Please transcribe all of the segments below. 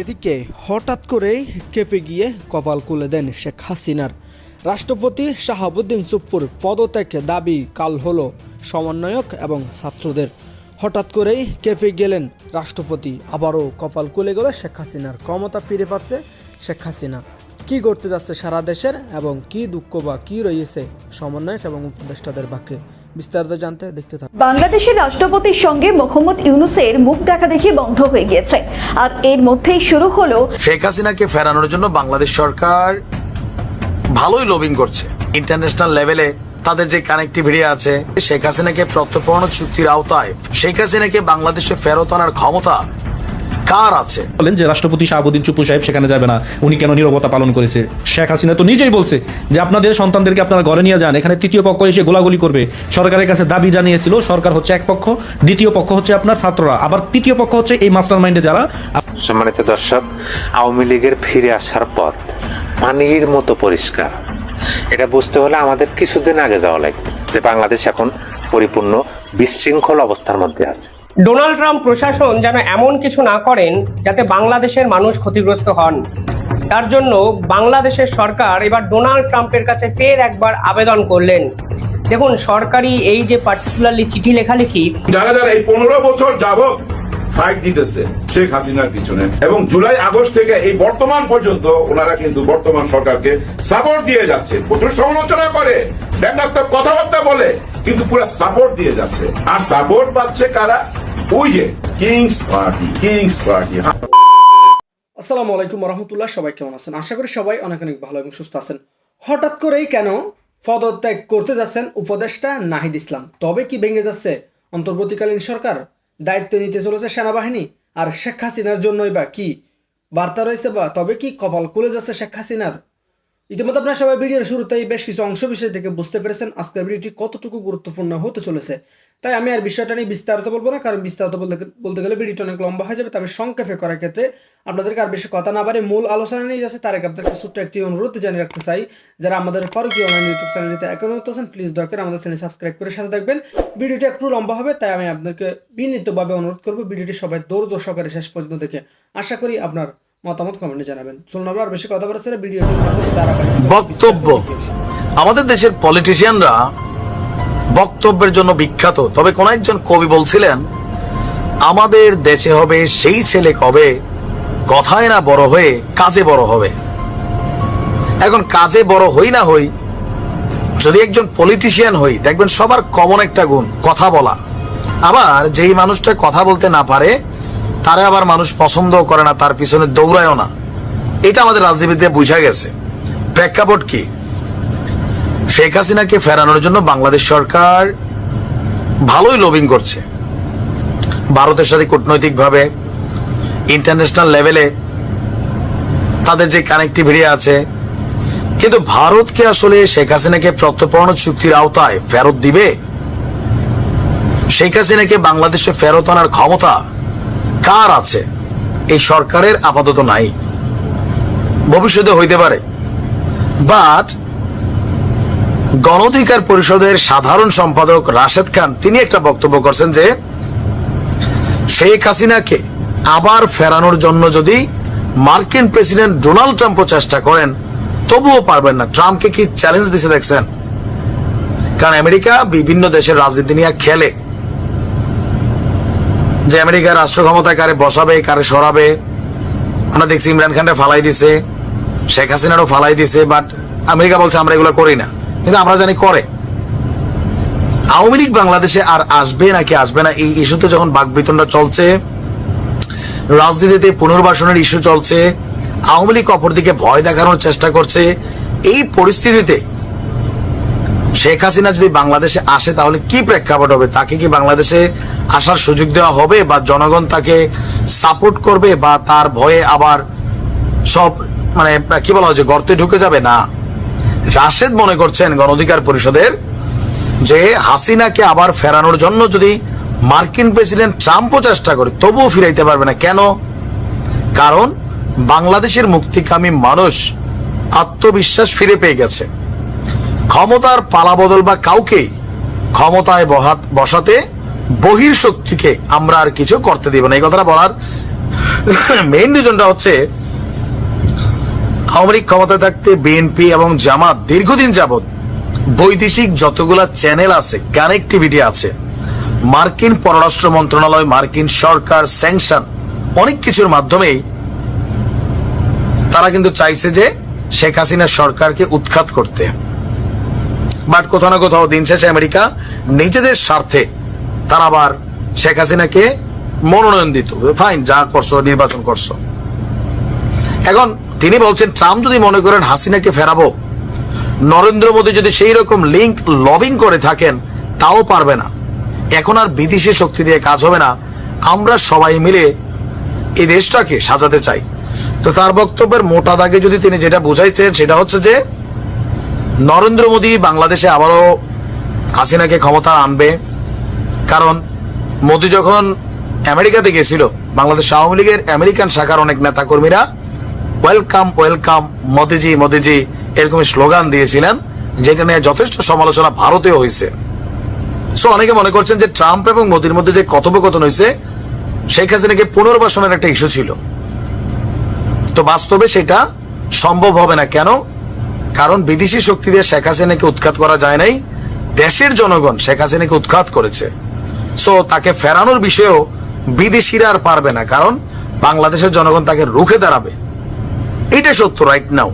এদিকে হঠাৎ করেই কেঁপে গিয়ে কপাল খুলে দেন শেখ হাসিনার। রাষ্ট্রপতি শাহাবুদ্দিন চুপ্পুর পদত্যাগ দাবি কাল হলো সমন্বয়ক এবং ছাত্রদের। হঠাৎ করেই কেঁপে গেলেন রাষ্ট্রপতি। আবারও কপাল খুলে গেল শেখ হাসিনার। ক্ষমতা ফিরে পাচ্ছে শেখ হাসিনা। কি করতে যাচ্ছে সারা দেশের এবং কি দুঃখ বা কি রয়েছে সমন্বয়ক এবং উপদেষ্টাদের বাক্যে? বিস্তারিত জানতে দেখতে থাকুন। বাংলাদেশের রাষ্ট্রপতির সঙ্গে মোহাম্মদ ইউনুসের মুখ দেখা দেখি বন্ধ হয়ে গিয়েছে। আর এর মধ্যেই শুরু হলো শেখ হাসিনাকে ফেরানোর জন্য বাংলাদেশ সরকার ভালোই লবিং করছে। ইন্টারন্যাশনাল লেভেলে তাদের যে কানেক্টিভিটি আছে শেখ হাসিনাকে প্রত্যর্পণ চুক্তির আওতায় শেখ হাসিনাকে বাংলাদেশে ফেরত আনার ক্ষমতা কার আছে? বলেন যে রাষ্ট্রপতি শাহাবুদ্দিন চুপু সাহেব সেখানে যাবে না। উনি কেন নিরবতা পালন করেছে? শেখ হাসিনা তো নিজেই বলছে যে আপনাদের সন্তানদেরকে আপনারা ঘরে নিয়ে যান। এখানে তৃতীয় পক্ষ এসে গোলাগুলি করবে। সরকারের কাছে দাবি জানিয়েছিল সরকার হচ্ছে এক পক্ষ দ্বিতীয় পক্ষ হচ্ছে আপনার ছাত্ররা। আবার তৃতীয় পক্ষ হচ্ছে এই মাস্টার মাইন্ডে যারা। সম্মানিত দর্শক আওয়ামী লীগের ফিরে আসার পথ পানির মতো পরিষ্কার। এটা বুঝতে হলে আমাদের কিছুদিন আগে যাওয়া লাগবে যে বাংলাদেশ এখন পরিপূর্ণ বিশৃঙ্খল অবস্থার মধ্যে আছে। ডোনাল্ড ট্রাম্প প্রশাসন যেন এমন কিছু না করেন যাতে বাংলাদেশের মানুষ ক্ষতিগ্রস্ত হন। তার জন্য বাংলাদেশের সরকার এবার ডোনাল্ড ট্রাম্পের কাছে ফের একবার আবেদন করলেন। দেখুন, সরকারি এই যে পার্টিকুলারলি চিঠি লেখালেখি যারা যারা এই পনেরো বছর যাবৎ ফাইট দিতেছে শেখ হাসিনার পিছনে। এবং জুলাই আগস্ট থেকে এই বর্তমান পর্যন্ত ওনারা কিন্তু বর্তমান সরকারকে সাপোর্ট দিয়ে যাচ্ছে প্রচুর সমালোচনা করে, ব্যঙ্গাত্মক কথাবার্তা বলে। কিন্তু পুরো সাপোর্ট দিয়ে যাচ্ছে। আর সাপোর্ট পাচ্ছে কারা? ওই যে কিংস পার্টি কিংস পার্টি আসসালামু আলাইকুম রহমতুল্লাহ সবাই কেমন আছেন? আশা করি সবাই অনেক অনেক ভালো এবং সুস্থ আছেন। হঠাৎ করেই কেন পদত্যাগ করতে যাচ্ছেন উপদেষ্টা নাহিদ ইসলাম? তবে কি ভেঙে যাচ্ছে অন্তর্বর্তীকালীন সরকার? দায়িত্ব নিতে চলেছে সেনাবাহিনী। আর শেখ হাসিনার জন্যই বা কি বার্তা রয়েছে বা তবে কি কপাল খুলে যাচ্ছে শেখ হাসিনার? ইতিমধ্যে আপনারা সবাই ভিডিওর শুরুতেই বেশ কিছু অংশ বিষয় থেকে বুঝতে পেরেছেন আজকের ভিডিওটি কতটুকু গুরুত্বপূর্ণ হতে চলেছে। তাই আমি আর বিষয়টা নিয়ে বিস্তারিত বলব না, কারণ বিস্তারিত বলতে গেলে ভিডিওটা অনেক লম্বা হয়ে যাবে তবে সংক্ষেপে করার ক্ষেত্রে আপনাদেরকে আর বেশি কথা না বাড়ে মূল আলোচনা নিয়ে যাচ্ছে। তার আগে আপনাদের ছোট্ট একটি অনুরোধ জানিয়ে রাখতে চাই, যারা আমাদের ফারুকি অনলাইন ইউটিউব চ্যানেলটিতে এখন আছেন প্লিজ দরকার আমাদের চ্যানেল সাবস্ক্রাইব করে সাথে থাকবেন। ভিডিওটি একটু লম্বা হবে, তাই আমি আপনাকে বিনীতভাবে অনুরোধ করব, ভিডিওটি সবাই ধৈর্য সহকারে শেষ পর্যন্ত দেখে। আশা করি আপনার মতামত কমেন্টে জানাবেন। চলুন আমরা আর বেশি কথা বলছি না ভিডিও বক্তব্য। আমাদের দেশের পলিটিশিয়ানরা বক্তব্যের জন্য বিখ্যাত। তবে কোন একজন কবি বলছিলেন আমাদের দেশে হবে সেই ছেলে কবে? কথায় না বড় হয়ে কাজে বড় হবে। এখন কাজে বড় হই না হই যদি একজন পলিটিশিয়ান হই দেখবেন সবার কমন একটা গুণ কথা বলা। আবার যেই মানুষটা কথা বলতে না পারে তারে আবার মানুষ পছন্দও করে না, তার পিছনে দৌড়ায়ও না। এটা আমাদের রাজনীতিতে বুঝা গেছে। প্রেক্ষাপট কি? শেখ হাসিনাকে ফেরানোর জন্য বাংলাদেশ সরকার ভালোই লবিং করছে। ভারতের সাথে কূটনৈতিকভাবে ইন্টারন্যাশনাল লেভেলে তাদের যে কানেক্টিভিটি আছে। কিন্তু ভারতকে আসলে শেখ হাসিনাকে প্রত্যর্পণ চুক্তির আওতায় ফেরত দিবে? শেখ হাসিনাকে বাংলাদেশে ফেরত আনার ক্ষমতা কার আছে? এই সরকারের আপাতত নাই। ভবিষ্যতে হইতে পারে। বাট গণঅধিকার পরিষদের সাধারণ সম্পাদক রাশেদ খান, তিনি একটা বক্তব্য করছেন যে, শেখ হাসিনাকে আবার ফেরানোর জন্য যদি মার্কিন প্রেসিডেন্ট ডোনাল্ড ট্রাম্পও চেষ্টা করেন, তবুও পারবেন না। ট্রাম্পকে কি চ্যালেঞ্জ দিছে দেখছেন? কারণ আমেরিকা বিভিন্ন দেশের রাজনীতি নিয়ে খেলে। যে আমেরিকার রাষ্ট্র ক্ষমতায় কারে বসাবে, কারে সরাবে, আমরা দেখছি ইমরান খানটা ফালাই দিছে, শেখ হাসিনারও ফালাই দিছে বাট আমেরিকা বলছে আমরা এগুলো করি না। কিন্তু আমরা জানি করে। আওয়ামী লীগ বাংলাদেশে আর আসবে নাকি আসবে না, এই ইস্যুতে যখন বাকবিতনটা চলছে, রাজনীতিতে পুনর্বাসনের ইস্যু চলছে, আওয়ামী লীগ অপরদিকে ভয় দেখানোর চেষ্টা করছে, এই পরিস্থিতিতে শেখ হাসিনা যদি বাংলাদেশে আসে তাহলে কি প্রেক্ষাপট হবে? তাকে কি বাংলাদেশে আসার সুযোগ দেওয়া হবে বা জনগণ তাকে সাপোর্ট করবে বা তার ভয়ে আবার সব মানে কি বলা হচ্ছে গর্তে ঢুকে যাবে? না। রাশেদ মনে করছেন গণ অধিকার পরিষদের যে হাসিনাকে আবার ফেরানোর জন্য যদি মার্কিন প্রেসিডেন্ট ট্রাম্পও চেষ্টা করে, তবুও ফিরাইতে পারবে না। কেন? কারণ বাংলাদেশের মুক্তিকামী মানুষ আত্মবিশ্বাস ফিরে পেয়ে গেছে। ক্ষমতার পালাবদল বা কাউকে ক্ষমতায় বসাতে বহির শক্তিকে আমরা আর কিছু করতে দিব না। এই কথাটা বলার মেইন রিজনটা হচ্ছে, আওয়ামী লীগ ক্ষমতায় থাকতে বিএনপি এবং জামাত দীর্ঘদিন যাবৎ বৈদেশিক যতগুলা চ্যানেল আছে কানেক্টিভিটি আছে, মার্কিন পররাষ্ট্র মন্ত্রণালয়, মার্কিন সরকার স্যাংশন অনেক কিছুর মাধ্যমেই তারা কিন্তু চাইছে যে শেখ হাসিনা সরকারকে উৎখাত করতে। বাট কোথাও না কোথাও দিন শেষে আমেরিকা নিজেদের স্বার্থে তারা আবার শেখ হাসিনাকে মনোনয়ন দিত। ফাইন যা করছ, নির্বাচন করছ। এখন তিনি বলছেন, ট্রাম্প যদি মনে করেন হাসিনাকে ফেরাবো, নরেন্দ্র মোদী যদি সেই রকম লিঙ্ক লবিং করে থাকেন, তাও পারবে না। এখন আর বিদেশি শক্তি দিয়ে কাজ হবে না। আমরা সবাই মিলে এই দেশটাকে সাজাতে চাই। তো তার বক্তব্যের মোটা দাগে যদি তিনি যেটা বুঝাইছেন, সেটা হচ্ছে যে, নরেন্দ্র মোদী বাংলাদেশে আবারও হাসিনাকে ক্ষমতা আনবে। কারণ মোদী যখন আমেরিকাতে গেছিল, বাংলাদেশ আওয়ামী লীগের আমেরিকান শাখার অনেক নেতা কর্মীরা ওয়েলকাম ওয়েলকাম, মোদিজি মোদিজি এরকম স্লোগান দিয়েছিলেন, যেটা নিয়ে যথেষ্ট সমালোচনা ভারতেও হয়েছে। সো অনেকে মনে করছেন যে ট্রাম্প এবং মোদির মধ্যে যে কথোপকথন হয়েছে সেই শেখ হাসিনাকে পুনর্বাসনের একটা ইস্যু ছিল। তো বাস্তবে সেটা সম্ভব হবে না কেন? কারণ বিদেশি শক্তি দিয়ে শেখ হাসিনাকে উৎখাত করা যায় নাই, দেশের জনগণ শেখ হাসিনাকে উৎখাত করেছে। সো তাকে ফেরানোর বিষয়েও বিদেশিরা আর পারবে না, কারণ বাংলাদেশের জনগণ তাকে রুখে দাঁড়াবে। এটা সত্য রাইট নাও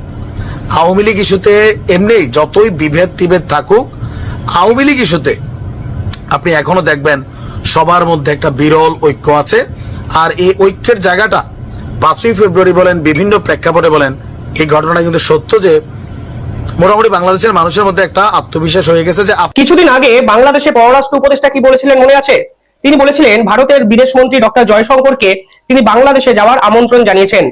আওয়ামী লীগ ইস্যুতে এমনি যতই বিভেদ টিভেদ থাকুক, আওয়ামী লীগ ইস্যুতে আপনি এখনও দেখবেন সবার মধ্যে একটা বিরল ঐক্য আছে, আর এই ঐক্যের জায়গাটা পাঁচই ফেব্রুয়ারি বলেন, বিভিন্ন প্রেক্ষাপটে বলেন, এই ঘটনাটা কিন্তু সত্য যে মোটামুটি বাংলাদেশের মানুষের মধ্যে একটা আত্মবিশ্বাস হয়ে গেছে যে কিছুদিন আগে বাংলাদেশে পররাষ্ট্র উপদেষ্টা কি বলেছিলেন মনে আছে? তিনি বলেছিলেন, ভারতের বিদেশ মন্ত্রী ডক্টর জয়শঙ্করকে তিনি বাংলাদেশে যাওয়ার আমন্ত্রণ জানিয়েছেন।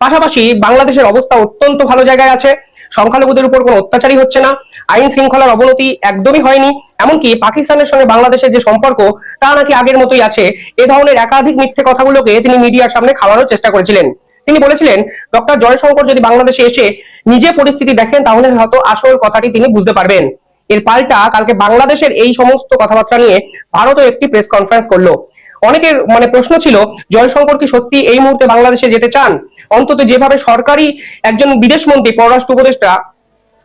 পাশাপাশি বাংলাদেশের অবস্থা অত্যন্ত ভালো জায়গায় আছে। সংখ্যালঘুদের উপর কোনো অত্যাচারই হচ্ছে না। আইন শৃঙ্খলার অবনতি একদমই হয়নি। এমনকি পাকিস্তানের সঙ্গে বাংলাদেশের যে সম্পর্ক, তা নাকি আগের মতোই আছে। এ ধরনের একাধিক মিথ্যে কথাগুলোকে তিনি মিডিয়ার সামনে খাওয়ানোর চেষ্টা করেছিলেন। তিনি বলেছিলেন, ডক্টর জয়শঙ্কর যদি বাংলাদেশে এসে নিজে পরিস্থিতি দেখেন, তাহলে হয়তো আসল কথাটি তিনি বুঝতে পারবেন। এর পাল্টা কালকে বাংলাদেশের এই সমস্ত কথাবার্তা নিয়ে ভারতও একটি প্রেস কনফারেন্স করল। অনেকের মানে প্রশ্ন ছিল, জয়শঙ্কর কি সত্যি এই মুহূর্তে বাংলাদেশে যেতে চান? অন্তত যেভাবে সরকারি একজন বিদেশ মন্ত্রী, পররাষ্ট্র উপদেষ্টা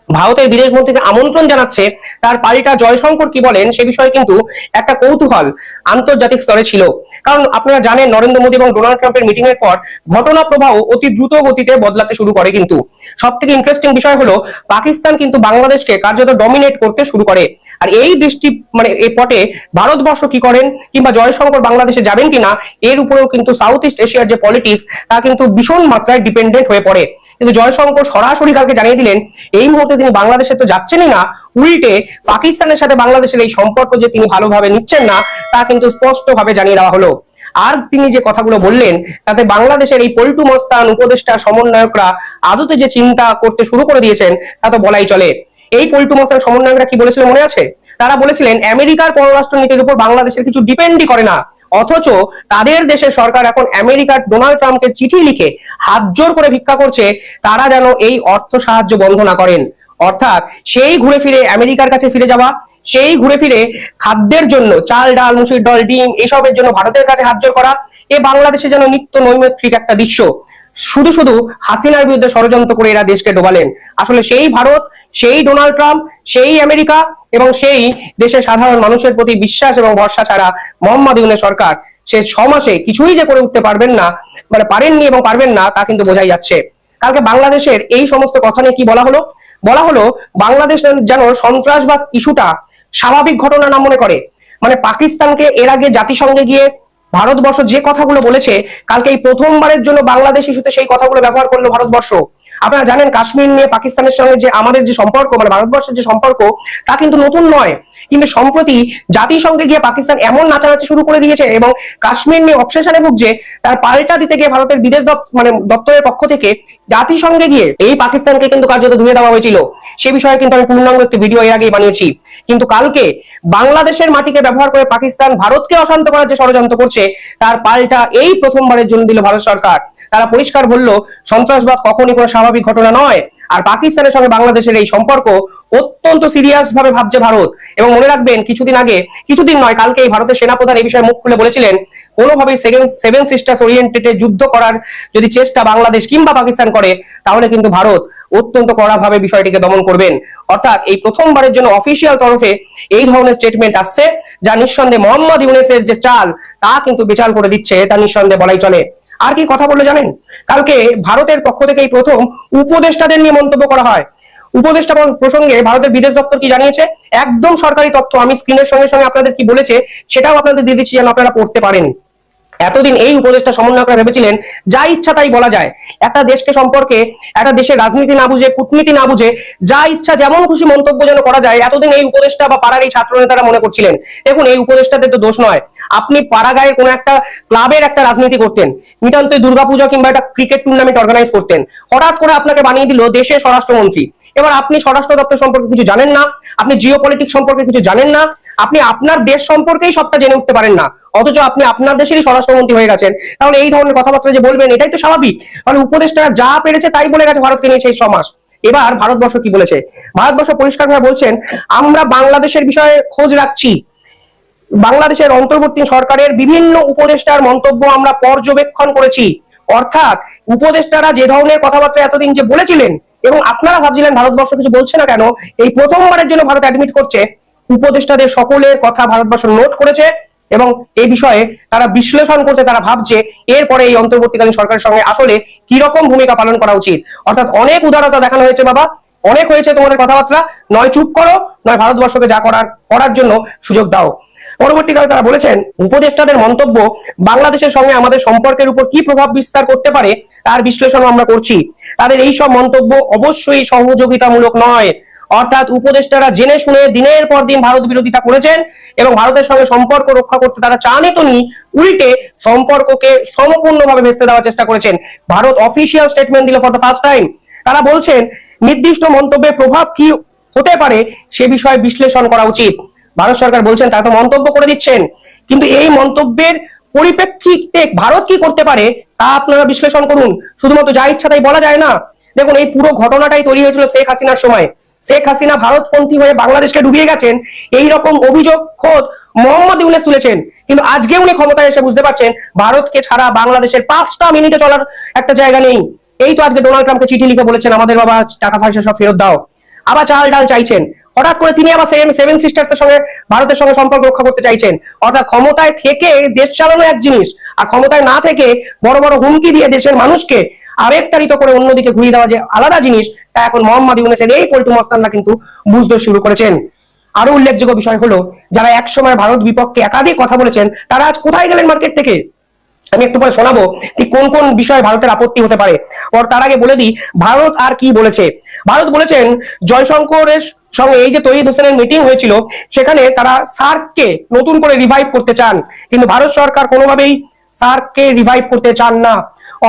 ভারতের বিদেশ মন্ত্রীকে আমন্ত্রণ জানাচ্ছে তার পাল্টা জয়শঙ্কর কি বলেন সে বিষয়ে কিন্তু একটা কৌতূহল আন্তর্জাতিক স্তরে ছিল। কারণ আপনারা জানেন, নরেন্দ্র মোদী এবং ডোনাল্ড ট্রাম্পের মিটিং এর পর ঘটনা প্রবাহ অতি দ্রুত গতিতে বদলাতে শুরু করে কিন্তু। সব থেকে ইন্টারেস্টিং বিষয় হলো, পাকিস্তান কিন্তু বাংলাদেশকে কার্যত ডমিনেট করতে শুরু করে। আর এই দৃষ্টি মানে এই পটে ভারতবর্ষ কি করেন কিংবা জয়শঙ্কর বাংলাদেশে যাবেন কিনা, এর উপরেও কিন্তু সাউথ ইস্ট এশিয়ার যে পলিটিক্স তা কিন্তু ভীষণ মাত্রায় ডিপেন্ডেন্ট হয়ে পড়ে। কিন্তু জয়শঙ্কর সরাসরি কালকে জানিয়ে দিলেন, এই মুহূর্তে তিনি বাংলাদেশে তো যাচ্ছেনই না, উল্টে পাকিস্তানের সাথে বাংলাদেশের এই সম্পর্ক যে তিনি ভালোভাবে নিচ্ছেন না, তা কিন্তু স্পষ্টভাবে জানিয়ে দেওয়া হলো। আর তিনি যে কথাগুলো বললেন, তাতে বাংলাদেশের এই পল্টু মস্তান উপদেষ্টা, সমন্বয়করা আদতে যে চিন্তা করতে শুরু করে দিয়েছেন, তা তো বলাই চলে। এই পল্টু মস্তান সমন্বয়করা কি বলেছিল মনে আছে? তারা বলেছিলেন, আমেরিকার পররাষ্ট্র নীতির উপর বাংলাদেশের কিছু ডিপেন্ডই করে না। অথচ তাদের দেশের সরকার এখন আমেরিকার ডোনাল্ড ট্রাম্পকে চিঠি লিখে হাত জোর করে ভিক্ষা করছে, তারা যেন এই অর্থ সাহায্য বন্ধ না করেন। অর্থাৎ সেই ঘুরে ফিরে আমেরিকার কাছে ফিরে যাওয়া, সেই ঘুরে ফিরে খাদ্যের জন্য চাল, ডাল, মুসুর, ডাল, ডিম, এসবের জন্য ভারতের কাছে হাত জোর করা, এ বাংলাদেশে যেন নিত্য নৈমিত্রিক একটা দৃশ্য। শুধু শুধু হাসিনার বিরুদ্ধে ষড়যন্ত্র করে এরা দেশকে ডোবালেন। আসলে সেই ভারত, সেই ডোনাল্ড ট্রাম্প, সেই আমেরিকা এবং সেই দেশের সাধারণ মানুষের প্রতি বিশ্বাস এবং ভরসা ছাড়া মোহাম্মদ ইউনের সরকার সে ছ মাসে কিছুই যে করে উঠতে পারবেন না মানে পারেননি এবং পারবেন না, তা কিন্তু বোঝাই যাচ্ছে। কালকে বাংলাদেশের এই সমস্ত কথা নিয়ে কি বলা হলো? বলা হলো, বাংলাদেশ যেন সন্ত্রাসবাদ ইস্যুটা স্বাভাবিক ঘটনা না মনে করে। মানে পাকিস্তানকে এর আগে জাতিসংঘে গিয়ে ভারতবর্ষ যে কথাগুলো বলেছে, কালকে এই প্রথমবারের জন্য বাংলাদেশ ইস্যুতে সেই কথাগুলো ব্যবহার করল ভারতবর্ষ। আপনারা জানেন কাশ্মীর নিয়ে পাকিস্তানের সঙ্গে যে আমাদের যে সম্পর্ক মানে ভারতবর্ষের যে সম্পর্ক, তা কিন্তু নতুন নয়। কিন্তু সম্প্রতি জাতিসংঘে গিয়ে পাকিস্তান এমন নাচানাচি শুরু করে দিয়েছে এবং কাশ্মীর নিয়ে অবসেশনে ভুগছে, তার পাল্টা দিতে গিয়ে ভারতের বিদেশ মানে দপ্তরের পক্ষ থেকে জাতিসংঘে গিয়ে এই পাকিস্তানকে কিন্তু কার্যত ধুয়ে দেওয়া হয়েছিল। সে বিষয়ে কিন্তু আমি পূর্ণাঙ্গ একটি ভিডিও এর আগেই বানিয়েছি। কিন্তু কালকে বাংলাদেশের মাটিকে ব্যবহার করে পাকিস্তান ভারতকে অশান্ত করার যে ষড়যন্ত্র করছে, তার পাল্টা এই প্রথমবারের জন্য দিল ভারত সরকার। তারা পরিষ্কার বলল, সন্ত্রাসবাদ কখনই কোনো স্বাভাবিক ঘটনা নয়। আর পাকিস্তানের সঙ্গে বাংলাদেশের এই সম্পর্ক অত্যন্ত সিরিয়াস ভাবে ভাবছে ভারত। এবং মনে রাখবেন, কিছুদিন আগে, কিছুদিন নয়, কালকে এই ভারতের সেনাপ্রধান এই বিষয়ে মুখ খুলে বলেছিলেন, কোনোভাবেই সেকেন্ড, সেভেন সিস্টার্স ওরিয়েন্টেডে যুদ্ধ করার যদি চেষ্টা বাংলাদেশ কিংবা পাকিস্তান করে, তাহলে কিন্তু ভারত অত্যন্ত কড়াভাবে বিষয়টিকে দমন করবেন। অর্থাৎ এই প্রথমবারের জন্য অফিসিয়াল তরফে এই ধরনের স্টেটমেন্ট আসছে, যা নিঃসন্দেহে মোহাম্মদ ইউনেসের যে চাল, তা কিন্তু বেচাল করে দিচ্ছে, তা নিঃসন্দেহে বলাই চলে। আর কি কথা বলে জানেন? কালকে ভারতের পক্ষ থেকে এই প্রথম উপদেষ্টাদের নিয়ে মন্তব্য করা হয়। উপদেষ্টা প্রসঙ্গে ভারতের বিদেশ দপ্তর কি জানিয়েছে? একদম সরকারি তথ্য, আমি স্ক্রিনের সঙ্গে সঙ্গে আপনাদের কি বলেছে, সেটাও আপনাদের দিয়ে দিচ্ছি যেন আপনারা পড়তে পারেন। এতদিন এই উপদেষ্টা সমন্বয়করা ভেবেছিলেন, যা ইচ্ছা তাই বলা যায়। একটা দেশকে সম্পর্কে, একটা দেশের রাজনীতি না বুঝে, কূটনীতি না বুঝে, যা ইচ্ছা যেমন খুশি মন্তব্য যেন করা যায়, এতদিন এই উপদেষ্টা বা পাড়ার এই ছাত্র নেতারা মনে করছিলেন। দেখুন, এই উপদেষ্টাদের তো দোষ নয়। আপনি পাড়াগাঁয়ের কোনো একটা ক্লাবের একটা রাজনীতি করতেন, নিতান্তই দুর্গাপূজা কিংবা একটা ক্রিকেট টুর্নামেন্ট অর্গানাইজ করতেন, হঠাৎ করে আপনাকে বানিয়ে দিল দেশের স্বরাষ্ট্রমন্ত্রী। এবার আপনি স্বরাষ্ট্র দপ্তর সম্পর্কে কিছু জানেন না, আপনি জিও সম্পর্কে কিছু জানেন না, আপনি আপনার দেশ সম্পর্কেই সবটা জেনে উঠতে পারেন না, অথচ আপনি আপনার দেশেরই স্বরাষ্ট্রমন্ত্রী হয়ে গেছেন। তাহলে এই ধরনের কথাবার্তা যে বলবেন, এটাই তো স্বাভাবিক। কারণ উপদেষ্টা যা পেরেছে তাই বলে গেছে ভারতকে নিয়ে সেই সমাজ। এবার ভারতবর্ষ কি বলেছে? ভারতবর্ষ পরিষ্কারভাবে বলছেন, আমরা বাংলাদেশের বিষয়ে খোঁজ রাখছি। বাংলাদেশের অন্তর্বর্তী সরকারের বিভিন্ন উপদেষ্টার মন্তব্য আমরা পর্যবেক্ষণ করেছি। অর্থাৎ উপদেষ্টারা যে ধরনের কথাবার্তা এতদিন যে বলেছিলেন এবং আপনারা ভাবছিলেন ভারতবর্ষ কিছু বলছে না কেন, এই প্রথমবারের জন্য ভারত অ্যাডমিট করছে। উপদেষ্টাদের সকলের কথা ভারতবর্ষ নোট করেছে এবং এই বিষয়ে তারা বিশ্লেষণ করছে, তারা ভাবছে এরপরে এই অন্তর্বর্তীকালীন সরকারের সঙ্গে আসলে কি রকম ভূমিকা পালন করা উচিত। অর্থাৎ অনেক উদারতা দেখানো হয়েছে বাবা, অনেক হয়েছে তোমাদের কথাবার্তা। নয় চুপ করো, নয় ভারতবর্ষকে যা করার করার জন্য সুযোগ দাও। পরবর্তীকালে তারা বলেছেন, উপদেষ্টাদের মন্তব্য বাংলাদেশের সঙ্গে আমাদের সম্পর্কের উপর কি প্রভাব বিস্তার করতে পারে তার বিশ্লেষণ আমরা করছি। তাদের এই সব মন্তব্য অবশ্যই সহযোগিতামূলক নয়। অর্থাৎ উপদেষ্টারা জেনে শুনে দিনের পর দিন ভারত বিরোধিতা করেছেন এবং ভারতের সঙ্গে সম্পর্ক রক্ষা করতে তারা চানই তো নি, উল্টে সম্পর্ককে সম্পূর্ণভাবে ভেস্তে দেওয়ার চেষ্টা করেছেন। ভারত অফিসিয়াল স্টেটমেন্ট দিল ফর দ্য ফার্স্ট টাইম তারা বলছেন, নির্দিষ্ট মন্তব্যের প্রভাব কি হতে পারে সে বিষয়ে বিশ্লেষণ করা উচিত। ভারত সরকার বলছেন, তারা তো মন্তব্য করে দিচ্ছেন। কিন্তু এই মন্তব্যের পরিপ্রেক্ষিতে ভারত কি করতে পারে, তা আপনারা বিশ্লেষণ করুন। শুধুমাত্র যা ইচ্ছা তাই বলা যায় না। দেখুন, এই পুরো ঘটনাটাই তৈরি হয়েছিল শেখ হাসিনার সময়। শেখ হাসিনা ভারতপন্থী হয়ে বাংলাদেশকে ডুবিয়ে গেছেন। এই রকম অভিযোগ খোদ মোহাম্মদ ইউনেস তুলেছেন। কিন্তু আজকে উনি ক্ষমতায় এসে বুঝতে পারছেন, ভারতকে ছাড়া বাংলাদেশের পাঁচটা মিনিটে চলার একটা জায়গা নেই। এই তো আজকে ডোনাল্ড ট্রাম্পকে চিঠি লিখে বলেছেন, আমাদের বাবা টাকা পয়সা সব ফেরত দাও। আবার চাল ডাল চাইছেন। হঠাৎ করে তিনি আবার সেম সেভেন সিস্টার্স এর সঙ্গে, ভারতের সঙ্গে সম্পর্ক রক্ষা করতে চাইছেন। অর্থাৎ ক্ষমতায় থেকে দেশ চালানো এক জিনিস, আর ক্ষমতায় না থেকে বড় বড় হুমকি দিয়ে দেশের মানুষকে আরেকটারিত করে অন্যদিকে ঘুরিয়ে দেওয়া যে আলাদা জিনিস, তা এখন মোহাম্মদ ইউনেসের এই পল্টু মস্তানরা কিন্তু বুঝতে শুরু করেছেন। আরও উল্লেখযোগ্য বিষয় হলো, যারা একসময় ভারত বিপক্ষে একাধিক কথা বলেছেন, তারা আজ কোথায় গেলেন মার্কেট থেকে? আমি একটু পরে শোনাবো ঠিক কোন কোন বিষয়ে ভারতের আপত্তি হতে পারে তার আগে বলে দিই, ভারত আর কি বলেছে? ভারত বলেছেন, জয়শঙ্করের সঙ্গে এই যে তৈরি হোসেনের মিটিং হয়েছিল, সেখানে তারা সার্ককে নতুন করে রিভাইভ করতে চান। কিন্তু ভারত সরকার কোনোভাবেই সার্ককে রিভাইভ করতে চান না।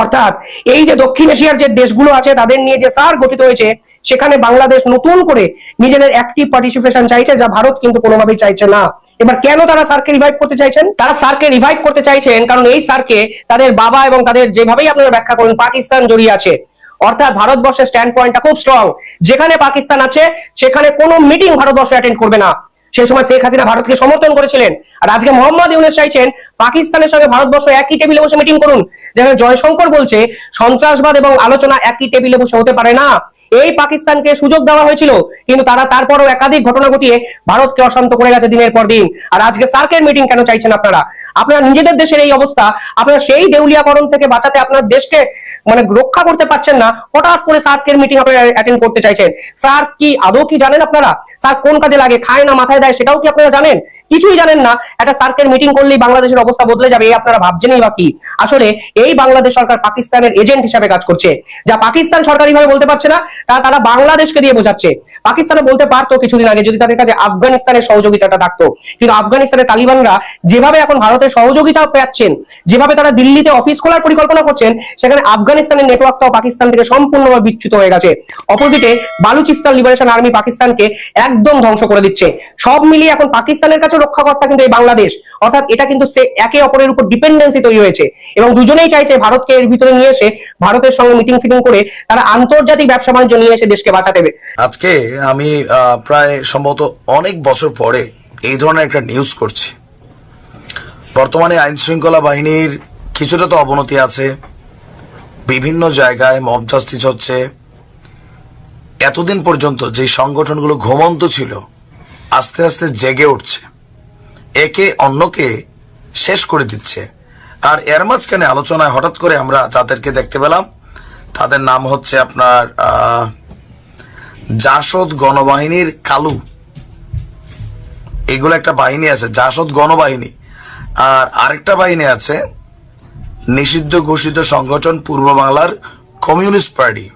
অর্থাৎ এই যে দক্ষিণ এশিয়ার যে দেশগুলো আছে, তাদের নিয়ে যে সার্ক গঠিত হয়েছে, সেখানে বাংলাদেশ নতুন করে নিজেদের অ্যাক্টিভ পার্টিসিপেশন চাইছে, যা ভারত কিন্তু কোনোভাবেই চাইছে না। এবার কেন তারা স্যারকে রিভাইভ করতে চাইছেন? তারা স্যারকে রিভাইভ করতে চাইছেন কারণ এই স্যারকে তাদের বাবা এবং তাদের যেভাবেই আপনারা ব্যাখ্যা করেন, পাকিস্তান জড়িয়ে আছে। অর্থাৎ ভারতবর্ষের স্ট্যান্ড পয়েন্টটা খুব স্ট্রং যেখানে পাকিস্তান আছে, সেখানে কোনো মিটিং ভারতবর্ষ অ্যাটেন্ড করবে না। সেই সময় শেখ হাসিনা ভারতকে সমর্থন করেছিলেন। আর আজকে মোহাম্মদ ইউনেস চাইছেন পাকিস্তানের সঙ্গে ভারতবর্ষ একই টেবিলে বসে মিটিং করুন, যেখানে জয়শঙ্কর বলছে, সন্ত্রাসবাদ এবং আলোচনা একই টেবিলে বসে হতে পারে না। এই পাকিস্তানকে সুযোগ দেওয়া হয়েছিল, কিন্তু তারা তারপরও একাধিক ঘটনা ঘটিয়ে ভারতকে অশান্ত করে গেছে দিনের পর দিন। আর আজকে সার্কের মিটিং কেন চাইছেন আপনারা? আপনারা নিজেদের দেশের এই অবস্থা, আপনারা সেই দেউলিয়াকরণ থেকে বাঁচাতে আপনার দেশকে মানে রক্ষা করতে পারছেন না, হঠাৎ করে সার্কের মিটিং আপনারা অ্যাটেন্ড করতে চাইছেন। স্যার কি, আদৌ কি জানেন আপনারা? স্যার কোন কাজে লাগে, খায় না, মাথায় দেয়, সেটাও কি আপনারা জানেন? কিছুই জানেন না। একটা সার্কের মিটিং করলেই বাংলাদেশের অবস্থা বদলে যাবে আপনারা ভাবছেনই বা কি? আসলে এই বাংলাদেশ সরকার পাকিস্তানের এজেন্ট হিসাবে কাজ করছে। যা পাকিস্তান সরকারিভাবে বলতে পারছে না, তা তারা বাংলাদেশকে দিয়ে বোঝাচ্ছে। পাকিস্তানে বলতে পারতো কিছুদিন আগে, যদি তাদের কাছে আফগানিস্তানের সহযোগিতাটা থাকতো। কিন্তু আফগানিস্তানের তালিবানরা যেভাবে এখন ভারতের সহযোগিতা পাচ্ছেন, যেভাবে তারা দিল্লিতে অফিস খোলার পরিকল্পনা করছেন, সেখানে আফগানিস্তানের নেটওয়ার্কটাও পাকিস্তান থেকে সম্পূর্ণভাবে বিচ্যুত হয়ে গেছে। অপোজিটে বালুচিস্তান লিবারেশন আর্মি পাকিস্তানকে একদম ধ্বংস করে দিচ্ছে। সব মিলিয়ে এখন পাকিস্তানের কাছে রক্ষাকর্তা কিন্তু এই বাংলাদেশ। অর্থাৎ এটা কিন্তু সে একে অপরের উপর ডিপেন্ডেন্সি তৈরি হয়েছে এবং দুজনেই চাইছে ভারতকে এর ভিতরে নিয়ে এসে ভারতের সঙ্গে মিটিং ফিটিং করে তারা আন্তর্জাতিক ব্যবসা বাণিজ্য নিয়ে এসে দেশকে বাঁচাতে আজকে আমি প্রায় সম্ভবত অনেক বছর পরে এই ধরনের একটা নিউজ করছি। বর্তমানে আইন শৃঙ্খলা বাহিনীর কিছুটা তো অবনতি আছে, বিভিন্ন জায়গায় মব জাস্টিস হচ্ছে। এতদিন পর্যন্ত যে সংগঠনগুলো ঘুমন্ত ছিল, আস্তে আস্তে জেগে উঠছে। একে অন্যকে শেষ করে দিচ্ছে। আর এর মাঝখানে আলোচনায় হঠাৎ করে আমরা যাদেরকে দেখতে পেলাম, তাদের নাম হচ্ছে আপনার জাসদ গণবাহিনীর কালু। এগুলো একটা বাহিনী আছে, জাসদ গণবাহিনী। আর আরেকটা বাহিনী আছে, নিষিদ্ধ ঘোষিত সংগঠন পূর্ব বাংলার কমিউনিস্ট পার্টি।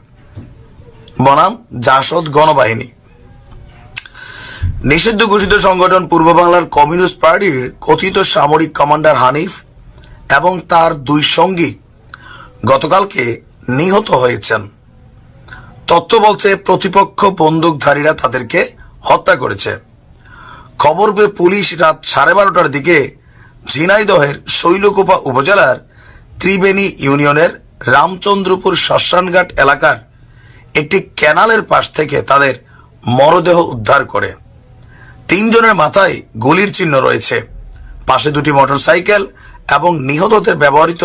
বনাম জাসদ গণবাহিনী। নিষিদ্ধ ঘোষিত সংগঠন পূর্ব বাংলার কমিউনিস্ট পার্টির কথিত সামরিক কমান্ডার হানিফ এবং তার দুই সঙ্গী গতকালকে নিহত হয়েছেন। তথ্য বলছে, প্রতিপক্ষ বন্দুকধারীরা তাদেরকে হত্যা করেছে। খবর পেয়ে পুলিশ রাত সাড়ে বারোটার দিকে ঝিনাইদহের শৈলকুপা উপজেলার ত্রিবেণী ইউনিয়নের রামচন্দ্রপুর শ্মশানঘাট এলাকার একটি ক্যানালের পাশ থেকে তাদের মরদেহ উদ্ধার করে। তিনজনের মাথায় গুলির চিহ্ন রয়েছে। পাশে দুটি মোটরসাইকেল এবং নিহতদের ব্যবহৃত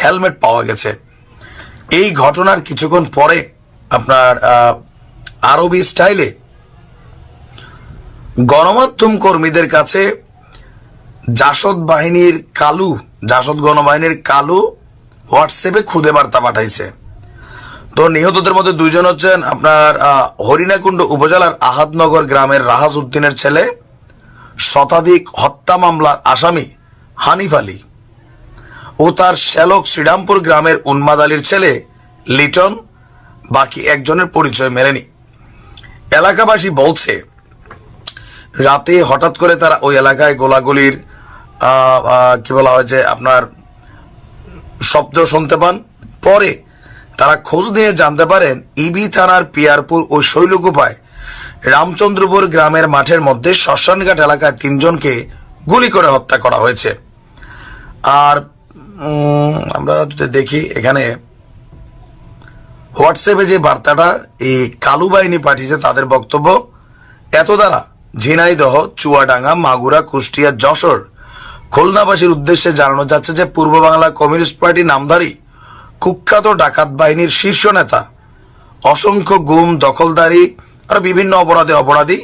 হেলমেট পাওয়া গেছে। এই ঘটনার কিছুক্ষণ পরে আপনার আরবি স্টাইলে গণমাধ্যম কর্মীদের কাছে জাসদ বাহিনীর কালু, জাসদ গণবাহিনীর কালু হোয়াটসঅ্যাপে খুদে বার্তা পাঠাইছে। তো নিহতদের মধ্যে দুইজন হচ্ছেন আপনার হরিণাকুণ্ড উপজেলার আহাদনগর গ্রামের রাহাজ উদ্দিনের ছেলে, শতাধিক হত্যা মামলার আসামি হানিফ আলী ও তার শ্যালক শ্রীরামপুর গ্রামের উন্মাদ আলীর ছেলে লিটন, বাকি একজনের পরিচয় মেলেনি। এলাকাবাসী বলছে, রাতে হঠাৎ করে তারা ওই এলাকায় গোলাগুলির কি বলা হয় যে আপনার শব্দ শুনতে পান। পরে তারা খোঁজ নিয়ে জানতে পারেন ইবি থানার পিয়ারপুর ও শৈলকুপায় রামচন্দ্রপুর গ্রামের মাঠের মধ্যে শ্মশানঘাট এলাকায় তিনজনকে গুলি করে হত্যা করা হয়েছে। আর আমরা যদি দেখি এখানে হোয়াটসঅ্যাপে যে বার্তাটা এই কালু বাহিনী পাঠিয়েছে তাদের বক্তব্য, এত দ্বারা ঝিনাইদহ, চুয়াডাঙ্গা, মাগুরা, কুষ্টিয়া, যশোর, খুলনাবাসীর উদ্দেশ্যে জানানো যাচ্ছে যে পূর্ব বাংলা কমিউনিস্ট পার্টি নামধারী কুখ্যাত ডাকাত বাহিনীর শীর্ষ নেতা, অসংখ্য গুম, দখলদারি আর বিভিন্ন অপরাধে অপরাধী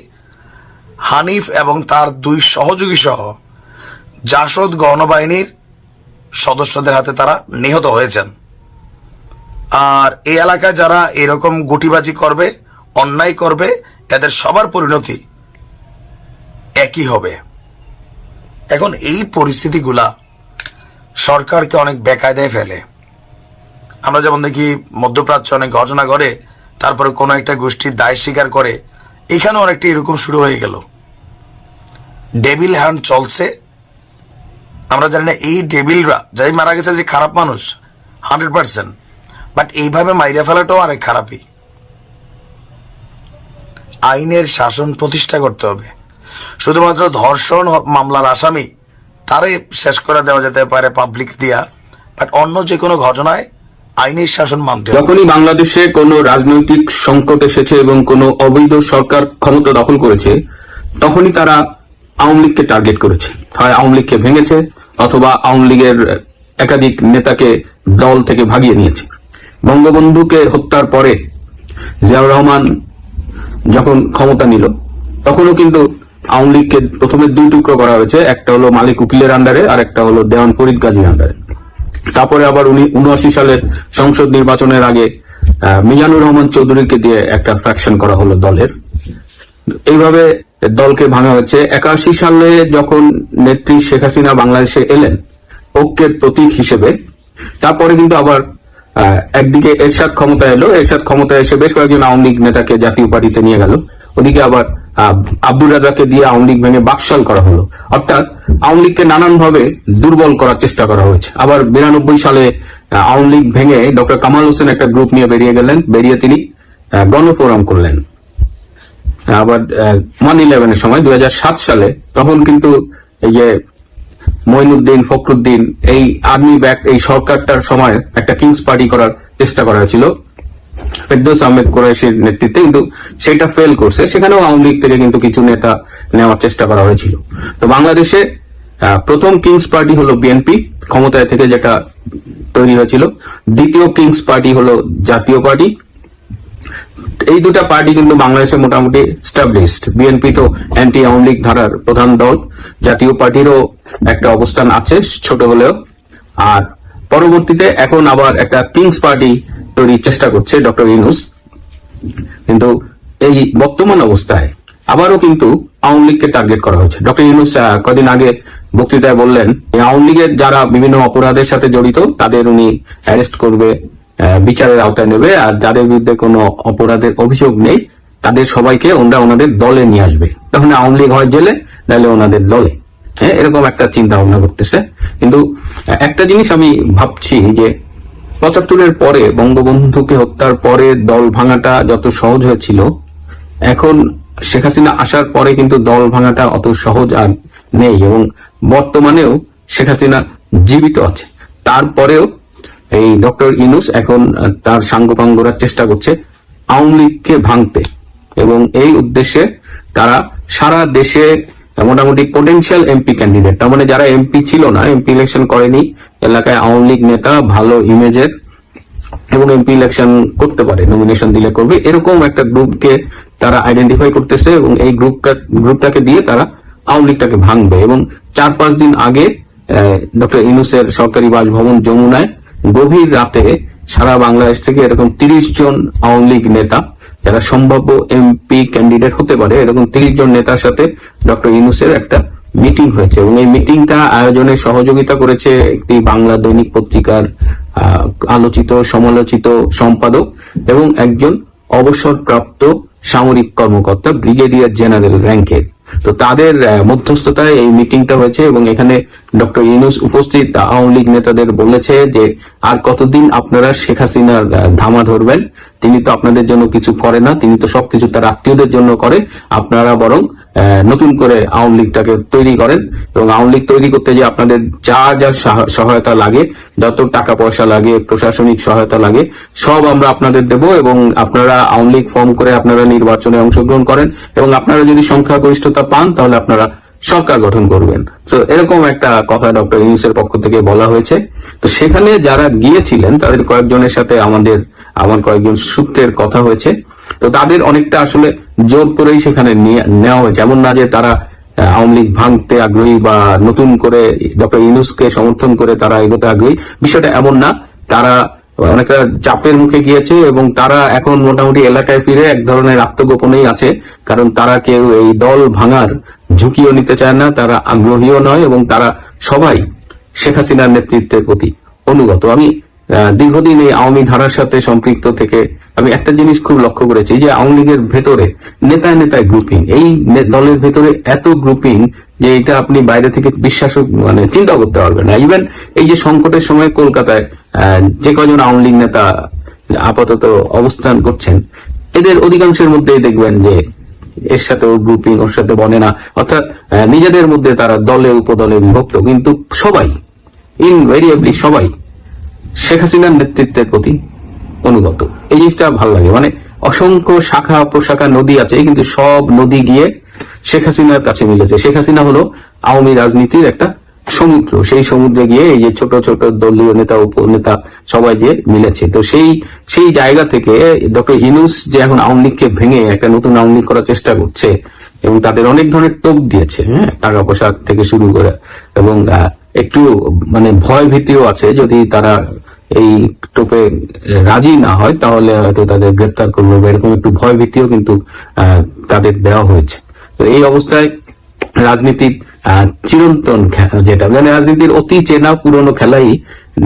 হানিফ এবং তার দুই সহযোগী সহ জাসদ গণবাহিনীর সদস্যদের হাতে তারা নিহত হয়েছেন। আর এই এলাকায় যারা এরকম গুটিবাজি করবে, অন্যায় করবে, এদের সবার পরিণতি একই হবে। এখন এই পরিস্থিতিগুলা সরকারকে অনেক বেকায়দায় ফেলে। আমরা যেমন দেখি মধ্যপ্রাচ্যে অনেক ঘটনা ঘটে, তারপরে কোনো একটা গোষ্ঠীর দায় স্বীকার করে এখানে অনেকটা এরকম শুরু হয়ে গেল। ডেবিল হ্যান্ড চলছে। আমরা জানি না এই ডেবিলরা যাই মারা গেছে যে খারাপ মানুষ, হান্ড্রেড পার্সেন্ট। বাট এইভাবে মাইরা ফেলাটাও আরেক খারাপই। আইনের শাসন প্রতিষ্ঠা করতে হবে। শুধুমাত্র ধর্ষণ মামলার আসামি, তারে শেষ করে দেওয়া যেতে পারে পাবলিক দিয়া, বাট অন্য যে কোনো ঘটনায় আইনের শাসন মানতে যখনই বাংলাদেশে কোনো রাজনৈতিক সংকট এসেছে এবং কোনো অবৈধ সরকার ক্ষমতা দখল করেছে, তখনই তারা আওয়ামী লীগকে টার্গেট করেছে। হয় আওয়ামী লীগকে ভেঙেছে অথবা আওয়ামী লীগের একাধিক নেতাকে দল থেকে ভাগিয়ে নিয়েছে। বঙ্গবন্ধুকে হত্যার পরে জিয়াউর রহমান যখন ক্ষমতা নিল, তখনও কিন্তু আওয়ামী লীগকে প্রথমে দুই টুকরো করা হয়েছে। একটা হলো মালিক উকিলের আন্ডারে আর একটা হলো দেওয়ান ফরিদ গাজীর আন্ডারে তারপরে আবার উনি উনআশি সালের সংসদ নির্বাচনের আগে মিজানুর রহমান চৌধুরীকে দিয়ে একটা ফ্র্যাকশন করা হলো দলের। এইভাবে দলকে ভাঙা হয়েছে। একাশি সালে যখন নেত্রী শেখ হাসিনা বাংলাদেশে এলেন, ঐক্যের প্রতীক হিসেবে, তারপরে কিন্তু আবার একদিকে এরশাদ ক্ষমতা এলো। এরশাদ ক্ষমতা এসে বেশ কয়েকজন আওয়ামী লীগ নেতাকে জাতীয় পার্টিতে নিয়ে গেল। ওদিকে আবার আহ, আব্দুর রাজাকে দিয়ে আওয়ামী লীগ ভেঙে বাকশাল করা হলো। অর্থাৎ আওয়ামী লীগকে নানানভাবে দুর্বল করার চেষ্টা করা হয়েছে। আবার বিরানব্বই সালে আওয়ামী লীগ ভেঙে ডক্টর কামাল হোসেন একটা গ্রুপ নিয়ে বেরিয়ে গেলেন। বেরিয়ে তিনি গণফোরাম করলেন। আবার ওয়ান ইলেভেনের সময় দু হাজার সাত সালে তখন কিন্তু এই যে মঈনুদ্দিন ফখরুদ্দিন এই আর্মি ব্যাক এই সরকারটার সময় একটা কিংস পার্টি করার চেষ্টা করা হয়েছিল। ফেরদৌস আহমেদ কোরাইশের নেতৃত্বে, কিন্তু সেটা ফেল করছে। সেখানেও আওয়ামী লীগ থেকে কিন্তু কিছু নেতা নেওয়ার চেষ্টা করা হয়েছিল। তো বাংলাদেশে প্রথম কিংস পার্টি হলো বিএনপি ক্ষমতায় থেকে যেটা তৈরি হয়েছিল। দ্বিতীয় কিংস পার্টি হলো জাতীয় পার্টি। এই দুটা পার্টি কিন্তু বাংলাদেশে মোটামুটি স্টাবলিশড বিএনপি তো অ্যান্টি আওয়ামী লীগ ধারার প্রধান দল। জাতীয় পার্টিরও একটা অবস্থান আছে, ছোট হলেও। আর পরবর্তীতে এখন আবার একটা কিংস পার্টি তৈরির চেষ্টা করছে ডক্টর ইউনুস। কিন্তু এই বর্তমান অবস্থায় আবারও কিন্তু আওয়ামী লীগকে টার্গেট করা হয়েছে। ডক্টর ইউনুস কদিন আগে বক্তৃতায় বললেন আওয়ামী লীগের যারা বিভিন্ন অপরাধের সাথে জড়িত, তাদের উনি অ্যারেস্ট করবে বিচারের আওতায় নেবে, আর যাদের বিরুদ্ধে কোনো অপরাধের অভিযোগ নেই, তাদের সবাইকে ওনারা ওনাদের দলে নিয়ে আসবে। তখন আওয়ামী লীগ হয় জেলে, নাহলে ওনাদের দলে। হ্যাঁ এরকম একটা চিন্তা ভাবনা করতেছে। কিন্তু একটা জিনিস আমি ভাবছি যে পঁচাত্তরের পরে বঙ্গবন্ধুকে হত্যার পরে দল ভাঙাটা যত সহজ হয়েছিল, এখন শেখ হাসিনা আসার পরে কিন্তু দল ভাঙাটা অত সহজ আর নেই এবং বর্তমানেও শেখ হাসিনা জীবিত আছে। তারপরেও এই ডক্টর ইনুস এখন তার সাঙ্গপাঙ্গরার চেষ্টা করছে আওয়ামী লীগকে ভাঙতে এবং এই উদ্দেশ্যে তারা সারা দেশে মোটামুটি পোটেনশিয়াল এমপি ক্যান্ডিডেট তার মানে যারা এমপি ছিল না এমপি ইলেকশন করেনি এলাকায় আওয়ামী লীগ নেতা ভালো ইমেজের এবং এমপি ইলেকশন করতে পারে নমিনেশন দিলে করবে, এরকম একটা গ্রুপকে তারা আইডেন্টিফাই করতেছে এবং এই গ্রুপটা গ্রুপটাকে দিয়ে তারা আওয়ামী লীগটাকে ভাঙবে এবং চার পাঁচ দিন আগে ডক্টর ইনুসের সরকারি বাসভবন যমুনায় গভীর রাতে সারা বাংলাদেশ থেকে এরকম তিরিশ জন আওয়ামী লীগ নেতা, যারা সম্ভাব্য এমপি ক্যান্ডিডেট হতে পারে, এরকম তিরিশ জন নেতার সাথে ডক্টর ইনুসের একটা মিটিং হয়েছে এবং এই মিটিংটা আয়োজনে সহযোগিতা করেছে একটি বাংলা দৈনিক পত্রিকার আলোচিত, সমালোচিত সম্পাদক এবং একজন অবসরপ্রাপ্ত সামরিক কর্মকর্তা, ব্রিগেডিয়ার জেনারেল র্যাঙ্কের। তো তাদের মধ্যস্থতায় এই মিটিংটা হয়েছে এবং এখানে ডক্টর ইউনুস উপস্থিত। আওয়ামী লীগ নেতাদের বলেছে যে, আর কতদিন আপনারা শেখ হাসিনার ধামা ধরবেন? তিনি তো আপনাদের জন্য কিছু করে না, তিনি তো সবকিছু তার আত্মীয়দের জন্য করে। আপনারা বরং নতুন করে আওয়ামী লীগটাকে তৈরি করেন এবং আওয়ামী লীগ তৈরি করতে যে আপনাদের যা যা সহায়তা লাগে, যত টাকা পয়সা লাগে, প্রশাসনিক সহায়তা লাগে, সব আমরা আপনাদের দেব এবং আপনারা আওয়ামী লীগ ফর্ম করে আপনারা নির্বাচনে অংশগ্রহণ করেন এবং আপনারা যদি সংখ্যাগরিষ্ঠতা পান, তাহলে আপনারা সরকার গঠন করবেন। তো এরকম একটা কথা ডক্টর ইউনুসের পক্ষ থেকে বলা হয়েছে। তো সেখানে যারা গিয়েছিলেন, তাদের কয়েকজনের সাথে আমাদের, আমার কয়েকজন সূত্রের কথা হয়েছে। তো তাদের অনেকটা আসলে জোর করেই সেখানে নেওয়া হয়েছে। এমন না যে তারা আওয়ামী লীগ ভাঙতে আগ্রহী বা নতুন করে ডক্টর ইউনুসকে সমর্থন করে তারা এগোতে আগ্রহী, বিষয়টা এমন না। তারা অনেকটা চাপের মুখে গিয়েছে এবং তারা এখন মোটামুটি এলাকায় ফিরে এক ধরনের আত্মগোপনেই আছে। কারণ তারা কেউ এই দল ভাঙার ঝুঁকিও নিতে চায় না, তারা আগ্রহীও নয় এবং তারা সবাই শেখ হাসিনার নেতৃত্বের প্রতি অনুগত। আমি দীর্ঘদিন এই আওয়ামী ধারার সাথে সম্পৃক্ত থেকে আমি একটা জিনিস খুব লক্ষ্য করেছি যে আওয়ামী লীগের ভেতরে নেতায় নেতায় গ্রুপিং এই দলের ভেতরে এত গ্রুপিং যে এটা আপনি বাইরে থেকে বিশ্বাস মানে চিন্তা করতে পারবেন না। ইভেন এই যে সংকটের সময় কলকাতায় যে কজন আওয়ামী লীগ নেতা আপাতত অবস্থান করছেন, এদের অধিকাংশের মধ্যেই দেখবেন যে এর সাথে ওর গ্রুপিং ওর সাথে বনে না। অর্থাৎ নিজেদের মধ্যে তারা দলে, উপদলে বিভক্ত। কিন্তু সবাই ইনভেরিয়েবলি সবাই শেখ হাসিনার নেতৃত্বের প্রতি অনুগত। এই জিনিসটা ভালো লাগে। মানে অসংখ্য শাখা, প্রশাখা, নদী আছে কিন্তু সব নদী গিয়ে শেখ হাসিনার কাছে মিলেছে। শেখ হাসিনা হলো আওয়ামী রাজনীতির একটা সমুদ্র। সেই সমুদ্রে গিয়ে এই যে ছোট ছোট দলীয় নেতা উপনেতা সবাই যে মিলেছে। তো সেই সেই জায়গা থেকে ডক্টর ইনুস যে এখন আওয়ামী লীগকে ভেঙে একটা নতুন আওয়ামী লীগ করার চেষ্টা করছে এবং তাদের অনেক ধরনের টোপ দিয়েছে হ্যাঁ টাকা পয়সা থেকে শুরু করে এবং একটু মানে ভয় ভীতিও আছে। যদি তারা এই টোপে রাজি না হয়, তাহলে হয়তো তাদের গ্রেপ্তার করবে এরকম একটু ভয় ভীতিও কিন্তু তাদের দেওয়া হয়েছে। তো এই অবস্থায় রাজনীতির চিরন্তন যেটা মানে রাজনীতির অতি চেনা পুরনো খেলাই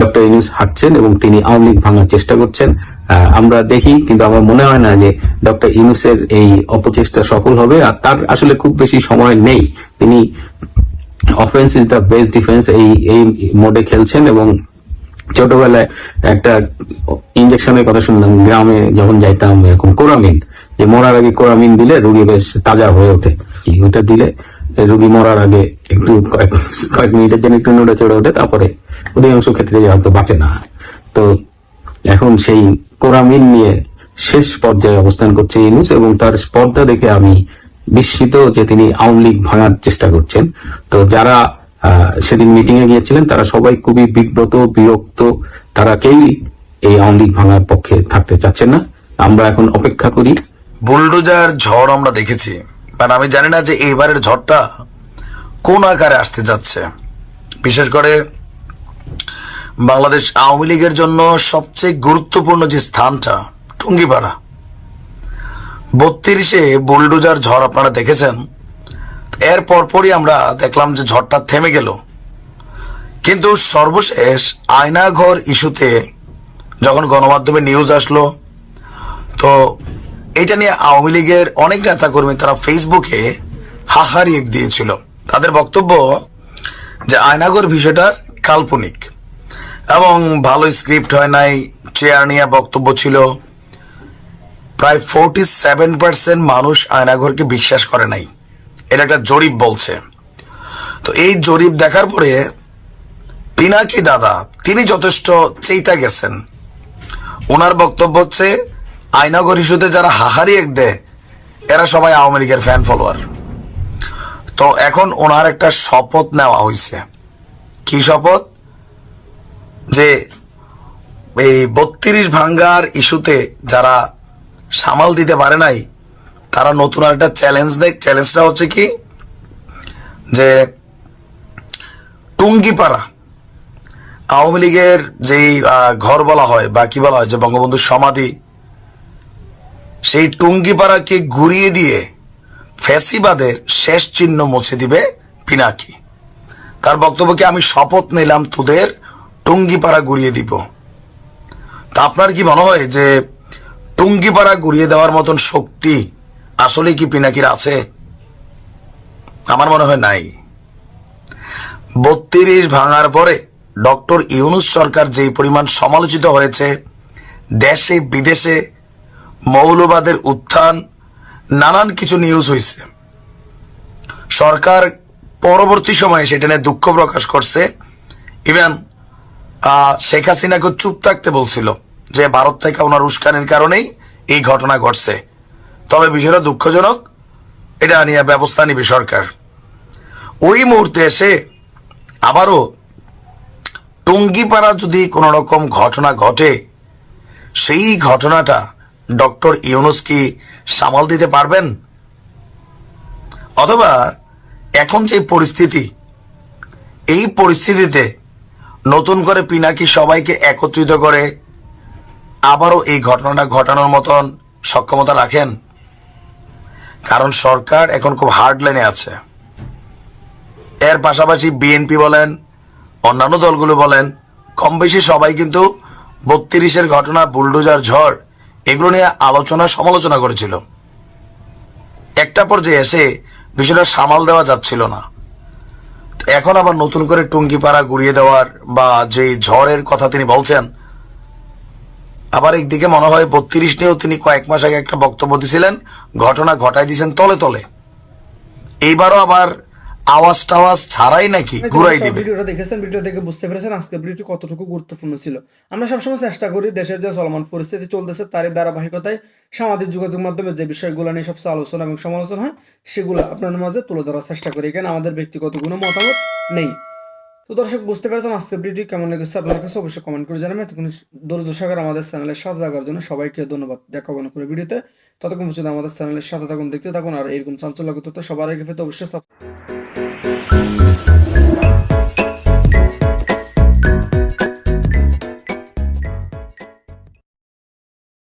ডক্টর ইউনুস হাঁটছেন এবং তিনি আওয়ামী লীগ ভাঙার চেষ্টা করছেন। আমরা দেখি, কিন্তু আমার মনে হয় না যে ডক্টর ইউনুসের এই অপচেষ্টা সফল হবে। আর তার আসলে খুব বেশি সময় নেই। তিনি offence is the best defence এই এই মোডে খেলছেন এবং ছোটবেলায় একটা ইঞ্জেকশনের কথা শুনলাম, গ্রামে যখন যাইতাম এরকম কোরামিন, যে মরার আগে কোরামিন দিলে রোগী বেশ তাজা হয়ে ওঠে। ওটা দিলে? রুগী মরার আগে একটু কয়েক মিনিটের জন্য একটু নড়ে চড়ে ওঠে, তারপরে অধিকাংশ ক্ষেত্রে হয়তো বাঁচে না। তো এখন সেই কোরামিন নিয়ে শেষ পর্যায়ে অবস্থান করছে ইউনুস এবং তার স্পর্ধা দেখে আমি বিস্মিত যে তিনি আওয়ামী লীগ ভাঙার চেষ্টা করছেন। তো যারা সেদিন মিটিং এ গিয়েছিলেন, তারা সবাই খুবই বিব্রত, বিরক্ত, তারা কেউই এই আওয়ামী লীগ ভাঙার পক্ষে থাকতে চাচ্ছেন না। আমরা এখন অপেক্ষা করি। বুলডোজার ঝড় আমরা দেখেছি। বাট আমি জানি না যে এইবারের ঝড়টা কোন আকারে আসতে যাচ্ছে। বিশেষ করে বাংলাদেশ আওয়ামী লীগের জন্য সবচেয়ে গুরুত্বপূর্ণ যে স্থানটা, টুঙ্গিপাড়া। বত্রিশে বুলডোজার ঝড় আপনারা দেখেছেন। এর পরপরই আমরা দেখলাম যে ঝড়টা থেমে গেল। কিন্তু সর্বশেষ আয়নাঘর ইস্যুতে যখন গণমাধ্যমে নিউজ আসলো, তো এটা নিয়ে আওয়ামী লীগের অনেক নেতাকর্মী তারা ফেসবুকে হাহারিয়ে দিয়েছিল। তাদের বক্তব্য যে আয়নাগর বিষয়টা কাল্পনিক এবং ভালো স্ক্রিপ্ট হয় নাই, চেয়ার নিয়ে বক্তব্য ছিল। প্রায় ফোরটি সেভেন পার্সেন্ট মানুষ আয়নাঘরকে বিশ্বাস করে নাই। এটা একটা জরিপ বলছে। তো এই জরিপ দেখার পরে পিনাকি দাদা, তিনি যথেষ্ট চেইতা গেছেন। ওনার বক্তব্য হচ্ছে আইনগর ইস্যুতে যারা হাহারি এক দেয়, এরা সবাই আওয়ামী লীগের ফ্যান ফলোয়ার তো এখন ওনার একটা শপথ নেওয়া হয়েছে কি শপথ? যে এই বত্রিশ ভাঙ্গার ইস্যুতে যারা সামাল দিতে পারে নাই। তারা নতুন আর একটা চ্যালেঞ্জ দেয় চ্যালেঞ্জটা হচ্ছে কি? যে টুঙ্গিপাড়া, আওয়ামী লীগের যেই ঘর বলা হয় বা কি বলা হয়, যে বঙ্গবন্ধুর সমাধি, সেই টুঙ্গিপাড়াকে ঘুরিয়ে দিয়ে ফ্যাসিবাদের শেষ চিহ্ন মুছে দিবে পিনাকি। তার বক্তব্যকে আমি শপথ নিলাম, তোদের টুঙ্গিপাড়া ঘুরিয়ে দিব। তা আপনার কি মনে হয় যে টুঙ্গিপাড়া ঘুরিয়ে দেওয়ার মতন শক্তি আসলে কি পিনাকির আছে? আমার মনে হয় নাই। বত্রিশ ভাঙার পরে ডক্টর ইউনুস সরকার যেই পরিমাণ সমালোচিত হয়েছে, দেশে, বিদেশে মৌলবাদের উত্থান, নানান কিছু নিউজ হয়েছে সরকার পরবর্তী সময়ে সেটা নিয়ে দুঃখ প্রকাশ করছে। ইভেন শেখ হাসিনাকে চুপ থাকতে বলছিল। যে ভারত থেকে ওনার উস্কানির কারণেই এই ঘটনা ঘটছে। তবে বিষয়টা দুঃখজনক, এটা নিয়ে ব্যবস্থা নিবে সরকার। ওই মুহূর্তে এসে আবারও টুঙ্গিপাড়া যদি কোনো রকম ঘটনা ঘটে, সেই ঘটনাটা ডক্টর ইউনুস কি সামাল দিতে পারবেন? অথবা এখন যে পরিস্থিতি, এই পরিস্থিতিতে নতুন করে পিনাকি সবাইকে একত্রিত করে আবারও এই ঘটনাটা ঘটানোর মতন সক্ষমতা রাখেন? কারণ সরকার এখন খুব হার্ড লাইনে আছে। এর পাশাপাশি বিএনপি বলেন, অন্যান্য দলগুলো বলেন কম বেশি সবাই কিন্তু বত্রিশের ঘটনা, বুলডোজার, ঝড়, এগুলো নিয়ে আলোচনা, সমালোচনা করেছিল। একটা পর্যায়ে এসে বিষয়টা সামাল দেওয়া যাচ্ছিল না। এখন আবার নতুন করে টুঙ্গিপাড়া গুড়িয়ে দেওয়ার বা যে ঝড়ের কথা তিনি বলছেন আবার একদিকে মনে হয় বত্রিশ নিয়েও তিনি কয়েক মাস আগে একটা বক্তব্য দিয়েছিলেন ঘটনা ঘটাই দিয়েছেন তলে তলে। এইবারও আবার আওয়াজ টাওয়াজ ছাড়াই নাকি ঘুরাই দিবে? ভিডিওটা দেখেছেন ভিডিও দেখে বুঝতে পেরেছেন আজকে ভিডিওটি কতটুকু গুরুত্বপূর্ণ ছিল। আমরা সবসময় চেষ্টা করি দেশের যে চলমান পরিস্থিতি চলতেছে তারই ধারাবাহিকতায় সামাজিক যোগাযোগ মাধ্যমে যে বিষয়গুলো নিয়ে সবচেয়ে আলোচনা এবং সমালোচনা হয় সেগুলো আপনাদের মাঝে তুলে ধরার চেষ্টা করি। এখানে আমাদের ব্যক্তিগত কোনো মতামত নেই। তো দর্শক, বুঝতে পারতাম আজকে ভিডিওটি কেমন লেগেছে? আপনার কাছে অবশ্যই কমেন্ট করে জানাবেন। এতক্ষণ দরজ সাগর আমাদের চ্যানেলের সাথে থাকার জন্য সবাইকে ধন্যবাদ দেখা হবে না করে ভিডিওতে। ততক্ষণ পর্যন্ত আমাদের চ্যানেলের সাথে থাকুন, দেখতে থাকুন, আর এরকম চাঞ্চল্য তথ্য সবার আগে পেতে অবশ্যই